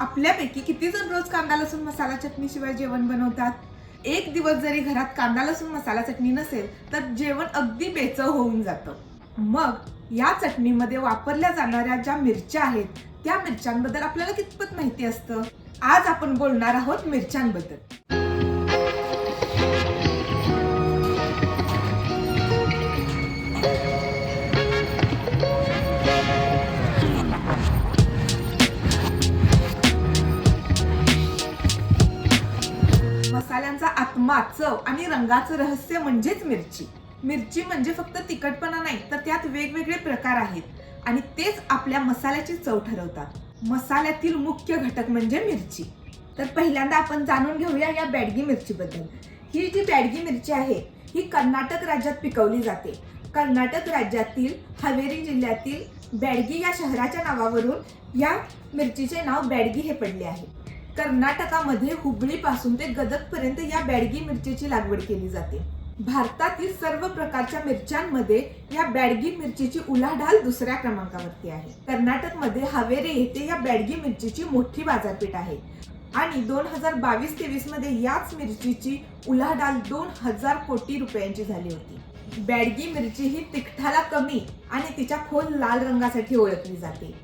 आपल्यापैकी किती जण रोज कांदा लसूण मसाला चटणी शिवाय जेवण बनवतात? एक दिवस जरी घरात कांदा लसूण मसाला चटणी नसेल तर जेवण अगदी बेचव होऊन जातं. मग या चटणीमध्ये वापरल्या जाणाऱ्या ज्या मिरच्या आहेत त्या मिरच्यांबद्दल आपल्याला कितपत माहिती असतं? आज आपण बोलणार आहोत मिरच्यांबद्दल. मसाल्यांचा चव आणि रंगाचं रहस्य म्हणजेच मिरची. मिरची म्हणजे फक्त तिखटपणा नाही तर त्यात वेगवेगळे प्रकार आहेत आणि तेच आपल्या मसाल्याची चव ठरवतात. मसाल्यातील मुख्य घटक म्हणजे मिरची. तर पहिल्यांदा आपण जाणून घेऊया या बॅडगी मिरचीबद्दल. ही जी बॅडगी मिरची आहे ही कर्नाटक राज्यात पिकवली जाते. कर्नाटक राज्यातील हवेरी जिल्ह्यातील बॅडगी या शहराच्या नावावरून या मिरचीचे नाव बॅडगी हे पडले आहे. कर्नाटकामध्ये हुबळी पासून ते गदग पर्यंत या बॅडगी मिरचीची लागवड केली जाते. भारतातील सर्व प्रकारच्या मिरच्यांमध्ये या बॅडगी मिरचीची उलाढाल दुसऱ्या क्रमांकावरती आहे. कर्नाटकमध्ये हवेरे येथे या बॅडगी मिरचीची मोठी बाजारपेठ आहे. आणि दोन हजार बावीस तेवीसमध्ये याच मिरचीची उलाढाल दोन हजार कोटी रुपयांची झाली होती. बॅडगी मिरची ही तिखटाला कमी आणि तिच्या खोल लाल रंगासाठी ओळखली जाते.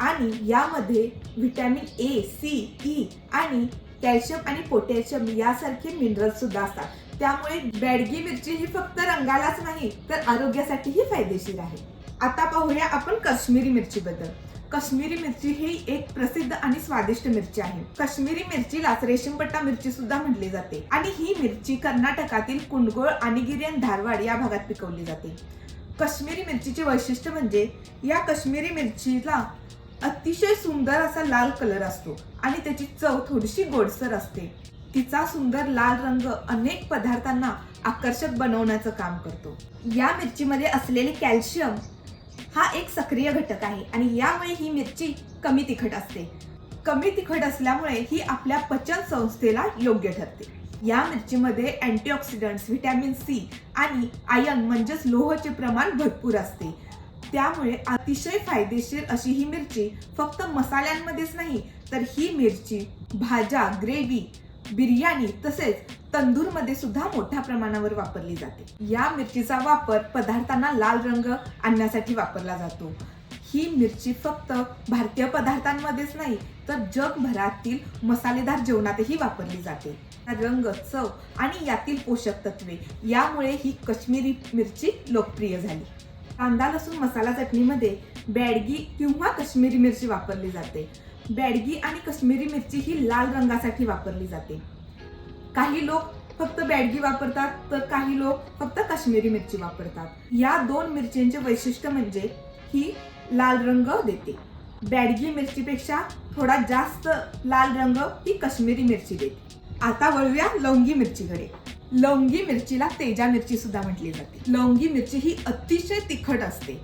आणि यामध्ये व्हिटॅमिन ए सी ई आणि कॅल्शियम आणि पोटॅशियम यासारखे मिनरल्स सुद्धा असतात. त्यामुळे बॅडगी मिरची ही फक्त रंगालाच नाही तर आरोग्यासाठीही फायदेशीर आहे. आता पाहूया आपण काश्मीरी मिरची बद्दल काश्मीरी मिरची ही एक प्रसिद्ध आणि स्वादिष्ट मिरची आहे. काश्मीरी मिरचीलाच रेशीमपट्टा मिरची सुद्धा म्हटली जाते. आणि ही मिरची कर्नाटकातील कुंडगोळ आणि गिरियन धारवाड या भागात पिकवली जाते. काश्मीरी मिरचीचे वैशिष्ट्य म्हणजे या काश्मीरी मिरचीला अतिशय सुंदर असा लाल कलर असतो आणि त्याची चव थोडीशी गोडसर असते. तिचा सुंदर लाल रंग अनेक पदार्थांना आकर्षक बनवण्याचं काम करतो. या मिरचीमध्ये असलेले कॅल्शियम हा एक सक्रिय घटक आहे आणि यामुळे ही मिरची कमी तिखट असते. कमी तिखट असल्यामुळे ही आपल्या पचन संस्थेला योग्य ठरते. या मिरचीमध्ये अँटीऑक्सिडंट्स व्हिटॅमिन सी आणि आयन म्हणजेच लोहचे प्रमाण भरपूर असते. त्यामुळे अतिशय फायदेशीर अशी ही मिरची फक्त मसाल्यांमध्येच नाही तर ही मिरची भाज्या ग्रेव्ही बिर्याणी तसेच तंदूरमध्ये सुद्धा मोठ्या प्रमाणावर वापरली जाते. या मिरचीचा वापर पदार्थांना लाल रंग आणण्यासाठी वापरला जातो. ही मिरची फक्त भारतीय पदार्थांमध्येच नाही तर जगभरातील मसालेदार जेवणातही वापरली जाते. रंग चव आणि यातील पोषक तत्वे यामुळे ही कश्मीरी मिरची लोकप्रिय झाली. कांदा लसूण मसाला चटणीमध्ये बॅडगी किंवा काश्मीरी मिरची वापरली जाते. बॅडगी आणि काश्मीरी मिरची ही लाल रंगासाठी वापरली जाते. काही लोक फक्त बॅडगी वापरतात तर काही लोक फक्त काश्मीरी मिरची वापरतात. या दोन मिरचींचे वैशिष्ट्य म्हणजे ही लाल रंग देते. बॅडगी मिरचीपेक्षा थोडा जास्त लाल रंग ही काश्मीरी मिरची देते. आता वळूया लवंगी मिरचीकडे. लवंगी मिरचीला तेजा मिरची सुद्धा म्हटली जाते. लवंगी मिरची ही अतिशय तिखट असते.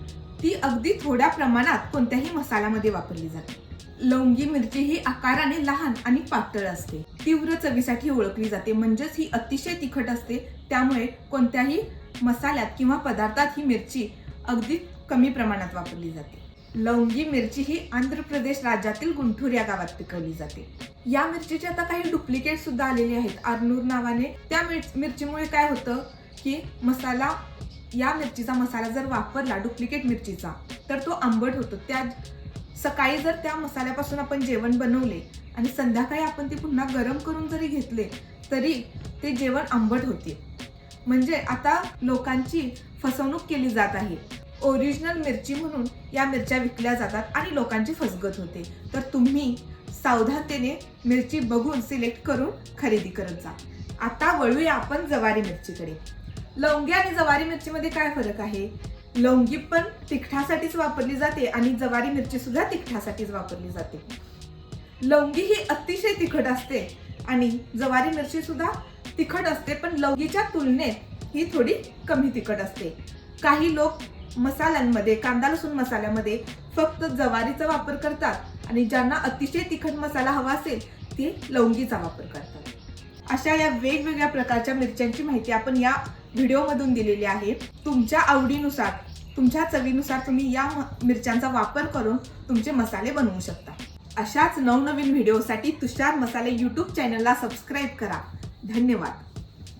ती अगदी थोड्या प्रमाणात कोणत्याही मसाल्यामध्ये वापरली जाते. लवंगी मिरची ही आकाराने लहान आणि पातळ असते. तीव्र चवीसाठी ओळखली जाते म्हणजेच ही अतिशय तिखट असते. त्यामुळे कोणत्याही मसाल्यात किंवा पदार्थात ही मिरची अगदी कमी प्रमाणात वापरली जाते. लवंगी मिरची ही आंध्र प्रदेश राज्यातील गुंठूर या गावात पिकवली जाते. या मिरचीचे आता काही डुप्लिकेट सुद्धा आलेले आहेत. आरनूर नावाने. त्या मिर- मिरचीमुळे काय होतं की मसाला या मिरचीचा मसाला जर वापरला डुप्लिकेट मिरचीचा तर तो आंबट होतो. त्या सकाळी जर त्या मसाल्यापासून आपण जेवण बनवले आणि संध्याकाळी आपण ते पुन्हा गरम करून जरी घेतले तरी ते जेवण आंबट होते. म्हणजे आता लोकांची फसवणूक केली जात आहे. ओरिजिनल मिरची म्हणून या मिरच्या विकल्या जातात आणि लोकांची फसगत होते. तर तुम्ही सावधानतेने मिरची बघून सिलेक्ट करून खरेदी करत जा. आता वळूया आपण जवारी मिरचीकडे. लवंगी आणि जवारी मिरचीमध्ये काय फरक आहे? लवंगी पण तिखटासाठीच वापरली जाते आणि जवारी मिरची सुद्धा तिखटासाठीच वापरली जाते. लवंगी ही अतिशय तिखट असते आणि जवारी मिरची सुद्धा तिखट असते पण लवंगीच्या तुलनेत ही थोडी कमी तिखट असते. काही लोक मसाल्यांमध्ये कांदा लसूण मसाल्यामध्ये फक्त जवारीचा वापर करतात. आणि ज्यांना अतिशय तिखट मसाला हवा असेल ते लवंगीचा वापर करतात. अशा या वेगवेगळ्या प्रकारच्या मिरच्यांची माहिती आपण या व्हिडिओमधून दिलेली आहे. तुमच्या आवडीनुसार तुमच्या चवीनुसार तुम्ही या मिरच्यांचा वापर करून तुमचे मसाले बनवू शकता. अशाच नवनवीन व्हिडिओसाठी तुषार मसाले यूट्यूब चॅनलला सबस्क्राईब करा. धन्यवाद.